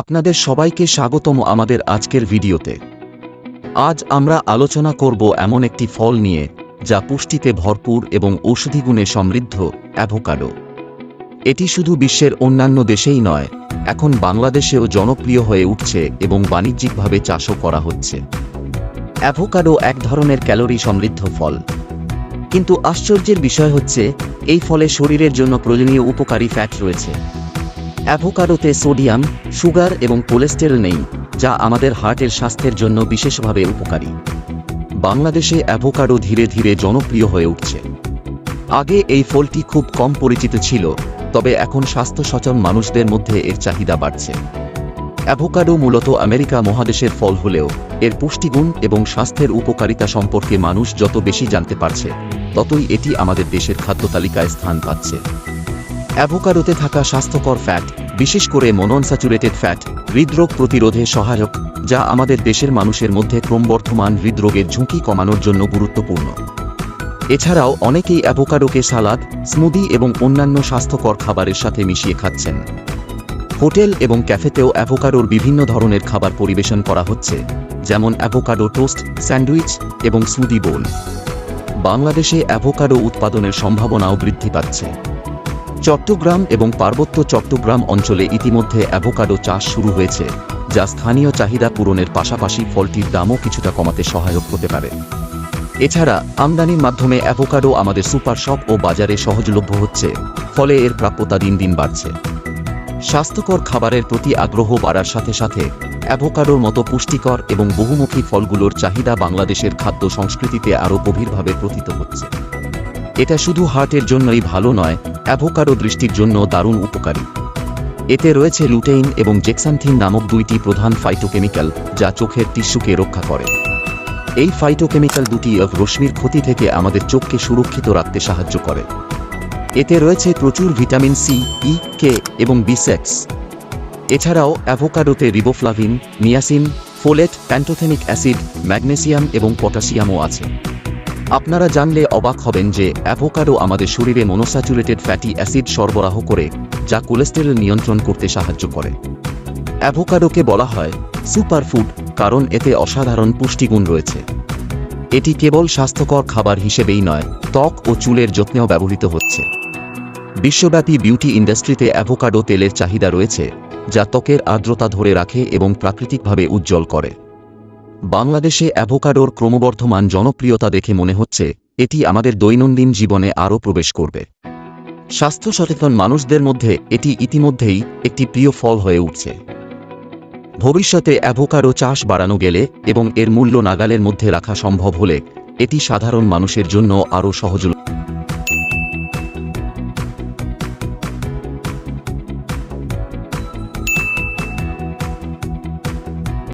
আপনাদের সবাইকে স্বাগতম আমাদের আজকের ভিডিওতে। আজ আমরা আলোচনা করব এমন একটি ফল নিয়ে, যা পুষ্টিতে ভরপুর এবং ঔষধি গুণে সমৃদ্ধ, অ্যাভোকাডো। এটি শুধু বিশ্বের অন্যান্য দেশেই নয়, এখন বাংলাদেশেও জনপ্রিয় হয়ে উঠছে এবং বাণিজ্যিকভাবে চাষও করা হচ্ছে। অ্যাভোকাডো এক ধরনের ক্যালোরি সমৃদ্ধ ফল। কিন্তু আশ্চর্যের বিষয় হচ্ছে, এই ফলে শরীরের জন্য প্রয়োজনীয় উপকারী ফ্যাট রয়েছে। অ্যাভোকাডোতে সোডিয়াম, সুগার এবং কোলেস্টেরল নেই, যা আমাদের হার্টের স্বাস্থ্যের জন্য বিশেষভাবে উপকারী। বাংলাদেশে অ্যাভোকাডো ধীরে ধীরে জনপ্রিয় হয়ে উঠছে। আগে এই ফলটি খুব কম পরিচিত ছিল, তবে এখন স্বাস্থ্য সচেতন মানুষদের মধ্যে এর চাহিদা বাড়ছে। অ্যাভোকাডো মূলত আমেরিকা মহাদেশের ফল হলেও, এর পুষ্টিগুণ এবং স্বাস্থ্যের উপকারিতা সম্পর্কে মানুষ যত বেশি জানতে পারছে, ততই এটি আমাদের দেশের খাদ্য তালিকায় স্থান পাচ্ছে। অ্যাভোকাডোতে থাকা স্বাস্থ্যকর ফ্যাট, বিশেষ করে মনোনস্যাচুরেটেড ফ্যাট, হৃদরোগ প্রতিরোধে সহায়ক, যা আমাদের দেশের মানুষের মধ্যে ক্রমবর্ধমান হৃদরোগের ঝুঁকি কমানোর জন্য গুরুত্বপূর্ণ। এছাড়াও অনেকেই অ্যাভোকাডোকে সালাদ, স্মুদি এবং অন্যান্য স্বাস্থ্যকর খাবারের সাথে মিশিয়ে খাচ্ছেন। হোটেল এবং ক্যাফেতেও অ্যাভোকাডোর বিভিন্ন ধরনের খাবার পরিবেশন করা হচ্ছে, যেমন অ্যাভোকাডো টোস্ট, স্যান্ডউইচ এবং স্মুদি বোল বাংলাদেশে অ্যাভোকাডো উৎপাদনের সম্ভাবনাও বৃদ্ধি পাচ্ছে। চট্টগ্রাম এবং পার্বত্য চট্টগ্রাম অঞ্চলে ইতিমধ্যে অ্যাভোকাডো চাষ শুরু হয়েছে, যা স্থানীয় চাহিদা পূরণের পাশাপাশি ফলটির দামও কিছুটা কমাতে সহায়ক হতে পারে। এছাড়া, আমদানির মাধ্যমে অ্যাভোকাডো আমাদের সুপার শপ ও বাজারে সহজলভ্য হচ্ছে, ফলে এর প্রাপ্যতা দিন দিন বাড়ছে। স্বাস্থ্যকর খাবারের প্রতি আগ্রহ বাড়ার সাথে সাথে, অ্যাভোকাডোর মতো পুষ্টিকর এবং বহুমুখী ফলগুলোর চাহিদা বাংলাদেশের খাদ্য সংস্কৃতিতে আরও গভীরভাবে প্রথিত হচ্ছে। এটা শুধু হার্টের জন্যই ভালো নয় অ্যাভোকাডো দৃষ্টির জন্য দারুণ উপকারী। এতে রয়েছে লুটেইন এবং জেক্সান্থিন নামক দুইটি প্রধান ফাইটোকেমিক্যাল যা চোখের টিস্যুকে রক্ষা করে। এই ফাইটোকেমিক্যাল দুটি রশ্মির ক্ষতি থেকে আমাদের চোখকে সুরক্ষিত রাখতে সাহায্য করে। এতে রয়েছে প্রচুর ভিটামিন সি, ই, কে এবং বিসেক্স এছাড়াও অ্যাভোকাডোতে riboflavin niacin folate pantothenic acid magnesium এবং পটাশিয়ামও আছে। আপনারা জানলে অবাক হবেন যে অ্যাভোকাডো আমাদের শরীরে মনোস্যাচুরেটেড ফ্যাটি অ্যাসিড সরবরাহ করে, যা কোলেস্টেরল নিয়ন্ত্রণ করতে সাহায্য করে। অ্যাভোকাডোকে বলা হয় সুপারফুড কারণ এতে অসাধারণ পুষ্টিগুণ রয়েছে। এটি কেবল স্বাস্থ্যকর খাবার হিসেবেই নয়, ত্বক ও চুলের যত্নেও ব্যবহৃত হচ্ছে। বিশ্বব্যাপী বিউটি ইন্ডাস্ট্রিতে অ্যাভোকাডো তেলের চাহিদা রয়েছে, যা ত্বকের আর্দ্রতা ধরে রাখে এবং প্রাকৃতিকভাবে উজ্জ্বল করে। বাংলাদেশে অ্যাভোকাডোর ক্রমবর্ধমান জনপ্রিয়তা দেখে মনে হচ্ছে, এটি আমাদের দৈনন্দিন জীবনে আরও প্রবেশ করবে। স্বাস্থ্য সচেতন মানুষদের মধ্যে এটি ইতিমধ্যেই একটি প্রিয় ফল হয়ে উঠছে। ভবিষ্যতে অ্যাভোকাডো চাষ বাড়ানো গেলে এবং এর মূল্য নাগালের মধ্যে রাখা সম্ভব হলে, এটি সাধারণ মানুষের জন্য আরও সহজ